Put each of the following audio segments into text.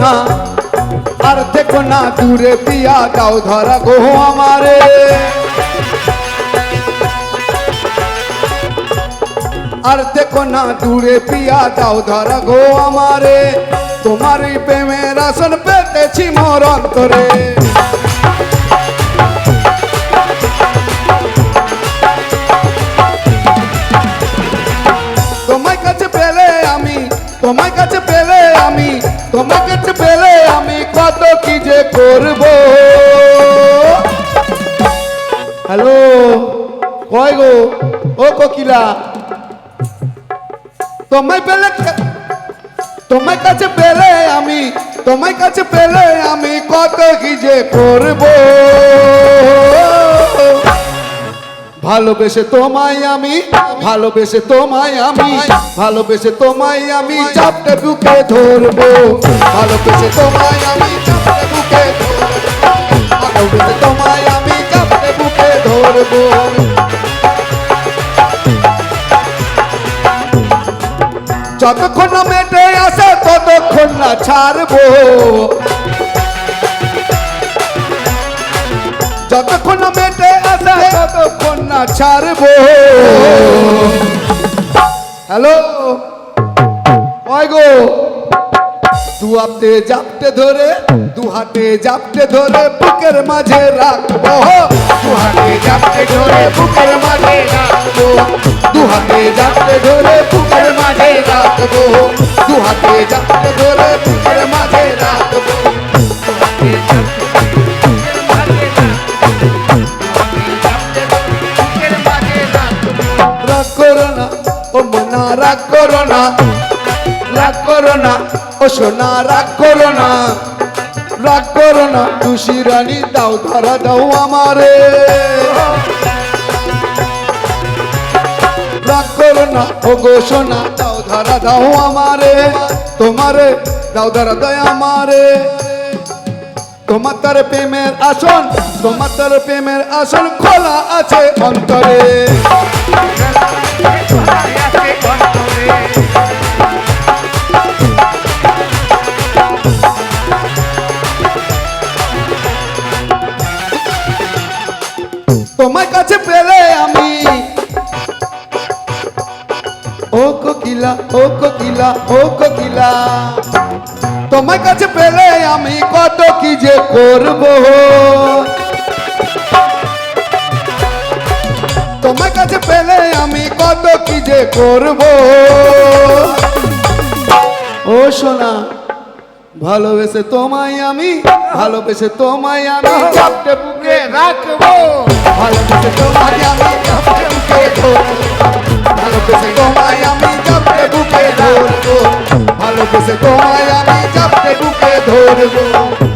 তুমি আর থেকো না আর থেকো না দূরে পিয়া দাও ধরা গো আমারে আর দেখো না দূরে পিয়া দাও ধরা গো আমারে তোমারই প্রেমের আসন পেতেছি মোর অন্তরে পেলে আমি কত কি যে করব? হ্যালো? কয় গো? ও কোকিলা। তোমায় পেলে তোমার কাছে পেলে আমি তোমার কাছে পেলে আমি কত কি যে করব? ভালোবেসে তোমায় আমি, ভালোবেসে তোমায় আমি, ভালোবেসে তোমায় আমি চাপটে বুকে ধরবো। ভালোবেসে তোমায় আমি, চাপটে বুকে ভালোবেসে তোমায় আমি, চাপটে বুকে ধরবো। যতক্ষণ মেটে আসে, ততক্ষণ না ছাড়বো। ছাড়বো। হ্যালো? গো। দু হাতে জাপটে ধরে দু হাতে জাপটে ধরে বুকের মাঝে রাখব। দু হাতে জাপটে ধরে, বুকের মাঝে রাখব। দু হাতে জাপটে ধরে, বুকের মাঝে রাখব। দু হাতে জাপটে রাগ করো না। রাগ করো না। ও সোনা, রাগ করো না। রাগ করো না। খুশি রানী, দাও ধরা, দাও আমারে। রাগ করো না। ও গো সোনা, দাও ধরা, দাও আমারে। তোমারে, দাও ধরা, দাও আমারে। তোমার তার প্রেমের আসন, তোমার তার প্রেমের আসন খোলা আছে অন্তরে। তোমার কাছে পেলে আমি। ও কোকিলা ও কোকিলা ও কোকিলা। তোমার কাছে পেলে আমি কত কি যে করব। তোমার কাছে পেলে আমি কত কি যে করব। ও সোনা, ভালোবেসে তোমায় আমি, ভালোবেসে তোমায় আমি চাপটে বুকে রাখব ভালোবেসে তোমায় আমি চাপটে বুকে ধরবো ভালোবেসে তোমায় আমি চাপটে বুকে ধরবো ভালোবেসে তোমায় আমি চাপটে বুকে ধরবো ভালোবেসে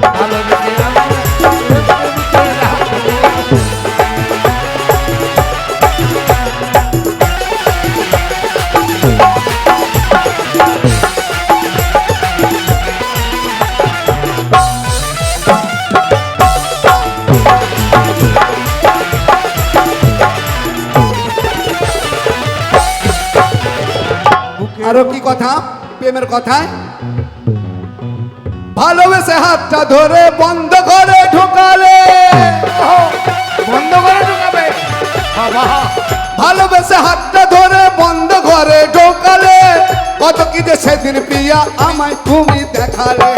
আরও কি কথা? প্রেমের কথায়? ভালোবেসে হাতটা ধরে বন্ধ করে ঢোকালে। বন্ধ করে ঢুকাবে? ভালোবেসে হাতটা ধরে বন্ধ করে ঢোকালে। কত কি যে সেদিন প্রিয়া আমায় তুমি দেখালে।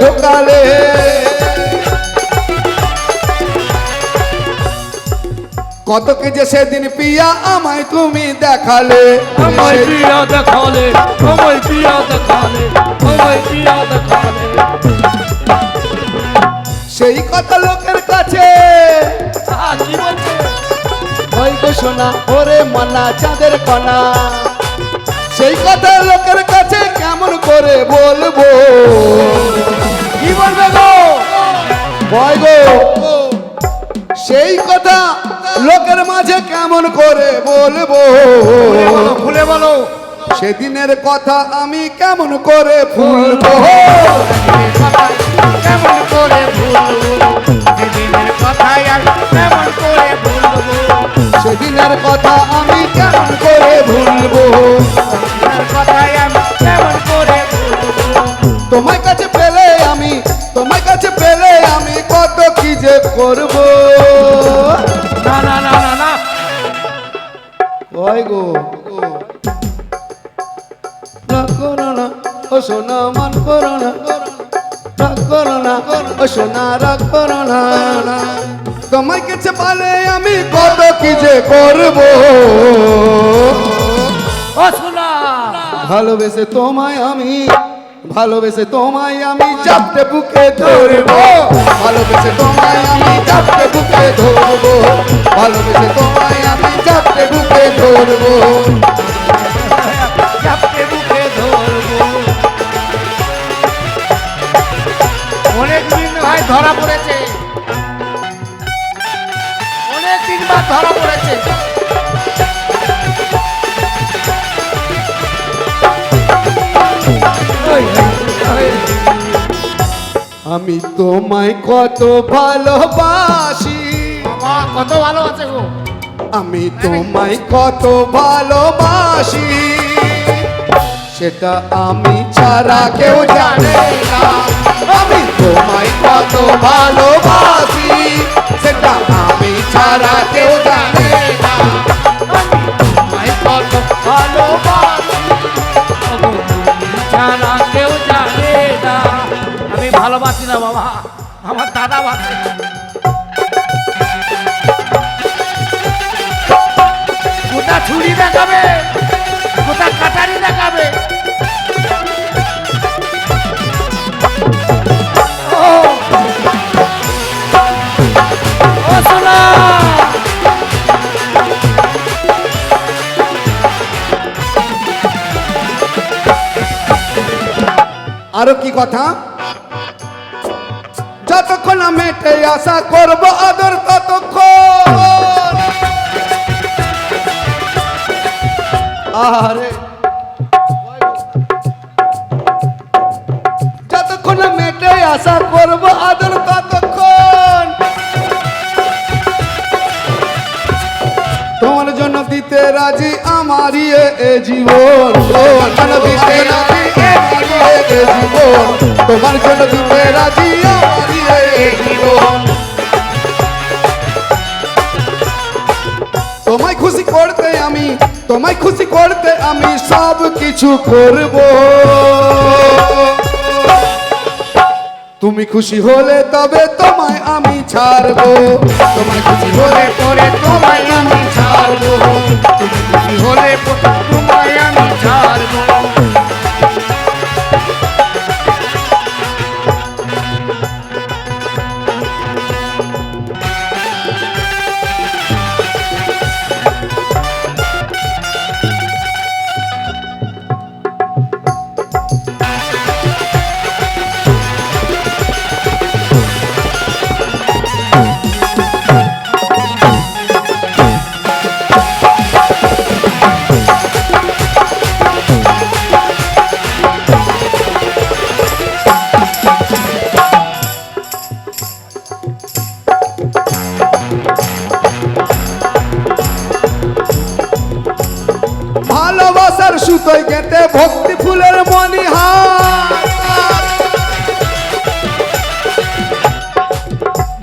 ঢোকালে। কত কি যে সেদিন পিয়া আমায় তুমি দেখালে। আমায় পিয়া দেখালে আমায় পিয়া দেখালে আমায় পিয়া দেখালে। সেই কথা লোকের কাছে। গো শোনা ওরে মনা চাঁদের কণা। সেই কথা লোকের কাছে কেমন করে বলব? ভয় গো। সেই কথা লোকের মাঝে কেমন করে বলব? খুলে বলো সেদিনের কথা আমি কেমন করে ভুলবো? কেমন করে সেদিনের কথাই কেমন করে ভুলবো? সেদিনের কথা আমি কেমন করে ভুলবো? কথাই আমি কেমন করে ভুলবো? তোমার কাছে করব। না না না না না। ওই গো? না। তোমার পালে আমি কত কি যে করব। ভালোবেসে তোমায় আমি ভালোবেসে তোমায় আমি চাপতে বুকে ধরবো। ভালোবেসে তোমায় আমি চাপতে বুকে ধরবো। ভালোবেসে তোমায় আমি চাপতে বুকে ধরবো। ধরা পড়েছে। অনেক দিন বাদ ধরা পড়েছে। আমি তোমায় কত ভালোবাসি। কত ভালো আছে গো। আমি তোমায় কত ভালোবাসি। সেটা আমি ছাড়া কেউ জানে না। আমি তোমায় কত ভালোবাসি। সেটা আমি ছাড়া কেউ জানে না। ভালোবাসি না বাবা, আমার দাদা বাসে কোথা ছুরি দেখাবে কোথা কাটারি দেখাবে। আরও কি কথা? যতক্ষণ মেটে আশা করব আদর ততক্ষণ আরে যতক্ষণ মেটে আশা করব আদর ততক্ষণ তোমার জন্য দিতে রাজি আমারই এ জীবন। তোমার জন্য দিতে রাজি আমারই এ জীবন। তোমার জন্য দিতে রাজি তোমায় খুশি করতে আমি সব কিছু করব। তুমি খুশি হলে তবে তোমায় আমি ছাড়বো। তোমায় খুশি হলে পরে তোমায় আমি ছাড়বো। তুমি খুশি হলে ভালোবাসার সুতোয় কেটে ভক্তি ফুলের মনিহার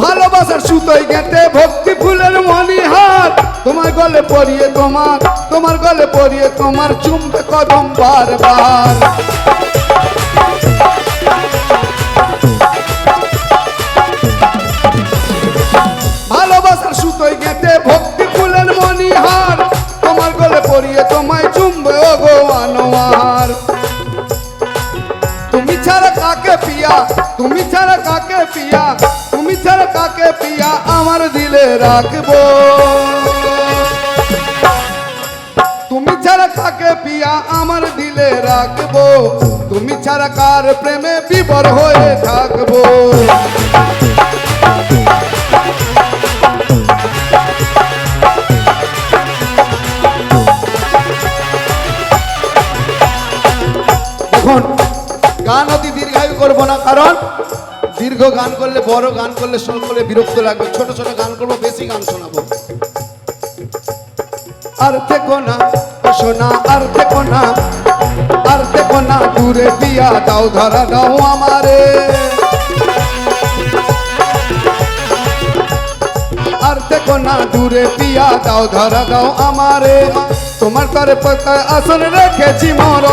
ভালোবাসার সুতোয় কেটে ভক্তি ফুলের মনিহার তোমার গলে পরিয়ে তোমার তোমার গলে পরিয়ে তোমার চুমতে কদম বারবার। দিলে রাখব। তুমি ছাড়া কাকে পিয়া আমার দিলে রাখব? তুমি ছাড়া কার প্রেমে বিবর হয়ে থাকব? গান অতি দীর্ঘায়ু করব না, কারণ দীর্ঘ গান করলে, বড় গান করলে শোন করলে বিরক্ত লাগবে। ছোট ছোট গান করব, বেশি গান শোনাবো। আর থেকো না সোনা আর থেকো না, আর থেকো না, দূরে দিয়া দাও, ধরা দাও আমারে। আর দেখো না, দূরে পিয়া দাও, ধরা দাও আমারে। তোমার তারে পাতায় আসন রেখেছি মোর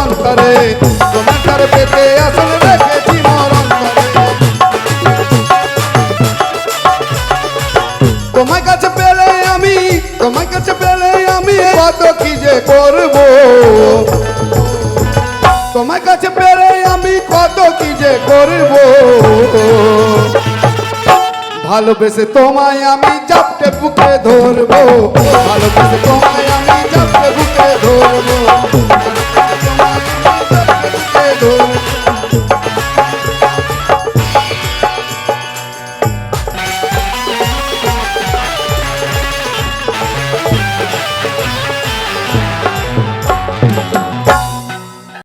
ভালোবেসে তোমায় আমি চাপটে বুকে ধরবো। ভালোবেসে তোমায় আমি চাপটে বুকে ধরবো।